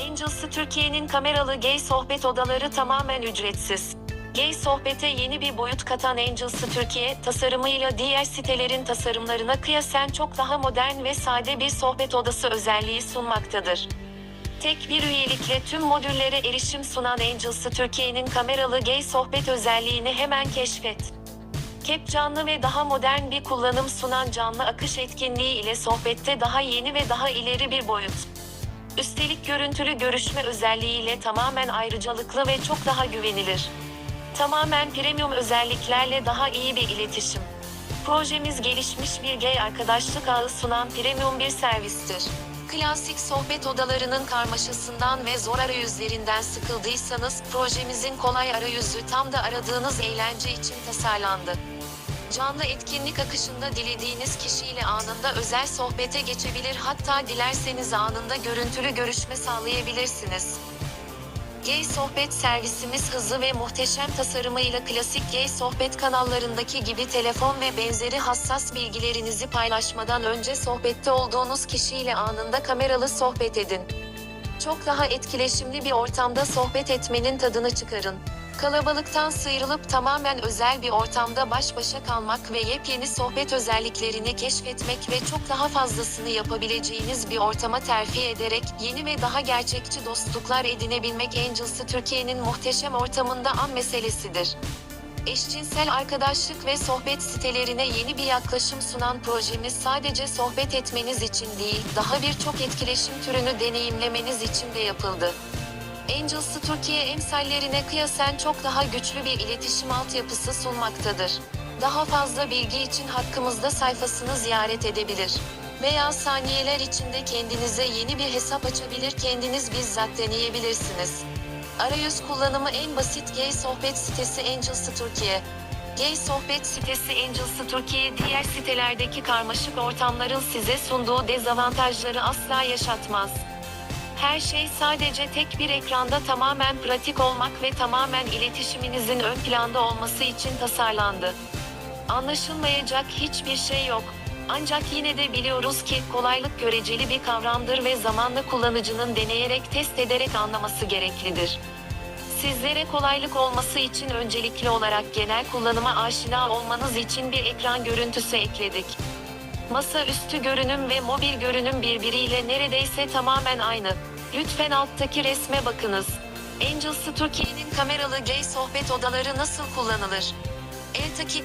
Angels'ı Türkiye'nin kameralı gay sohbet odaları tamamen ücretsiz. Gay sohbete yeni bir boyut katan Angels'ı Türkiye, tasarımıyla diğer sitelerin tasarımlarına kıyasen çok daha modern ve sade bir sohbet odası özelliği sunmaktadır. Tek bir üyelikle tüm modüllere erişim sunan Angels'ı Türkiye'nin kameralı gay sohbet özelliğini hemen keşfet. Kep canlı ve daha modern bir kullanım sunan canlı akış etkinliği ile sohbette daha yeni ve daha ileri bir boyut. Üstelik görüntülü görüşme özelliğiyle tamamen ayrıcalıklı ve çok daha güvenilir. Tamamen premium özelliklerle daha iyi bir iletişim. Projemiz gelişmiş bir gay arkadaşlık ağı sunan premium bir servistir. Klasik sohbet odalarının karmaşasından ve zor arayüzlerinden sıkıldıysanız projemizin kolay arayüzü tam da aradığınız eğlence için tasarlandı. Canlı etkinlik akışında dilediğiniz kişiyle anında özel sohbete geçebilir hatta dilerseniz anında görüntülü görüşme sağlayabilirsiniz. Gay Sohbet servisimiz hızlı ve muhteşem tasarımıyla klasik Gay Sohbet kanallarındaki gibi telefon ve benzeri hassas bilgilerinizi paylaşmadan önce sohbette olduğunuz kişiyle anında kameralı sohbet edin. Çok daha etkileşimli bir ortamda sohbet etmenin tadını çıkarın. Kalabalıktan sıyrılıp tamamen özel bir ortamda baş başa kalmak ve yepyeni sohbet özelliklerini keşfetmek ve çok daha fazlasını yapabileceğiniz bir ortama terfi ederek yeni ve daha gerçekçi dostluklar edinebilmek Angels'ı Türkiye'nin muhteşem ortamında an meselesidir. Eşcinsel arkadaşlık ve sohbet sitelerine yeni bir yaklaşım sunan projemiz sadece sohbet etmeniz için değil, daha birçok etkileşim türünü deneyimlemeniz için de yapıldı. Angels'ı Türkiye emsallerine kıyasen çok daha güçlü bir iletişim altyapısı sunmaktadır. Daha fazla bilgi için hakkımızda sayfasını ziyaret edebilir. Veya saniyeler içinde kendinize yeni bir hesap açabilir kendiniz bizzat deneyebilirsiniz. Arayüz kullanımı en basit gay sohbet sitesi Angels'ı Türkiye. Gay sohbet sitesi Angels'ı Türkiye diğer sitelerdeki karmaşık ortamların size sunduğu dezavantajları asla yaşatmaz. Her şey sadece tek bir ekranda tamamen pratik olmak ve tamamen iletişiminizin ön planda olması için tasarlandı. Anlaşılmayacak hiçbir şey yok. Ancak yine de biliyoruz ki kolaylık göreceli bir kavramdır ve zamanla kullanıcının deneyerek test ederek anlaması gereklidir. Sizlere kolaylık olması için öncelikli olarak genel kullanıma aşina olmanız için bir ekran görüntüsü ekledik. Masaüstü görünüm ve mobil görünüm birbiriyle neredeyse tamamen aynı. Lütfen alttaki resme bakınız. Angels'ı Türkiye'nin kameralı gay sohbet odaları nasıl kullanılır? El takip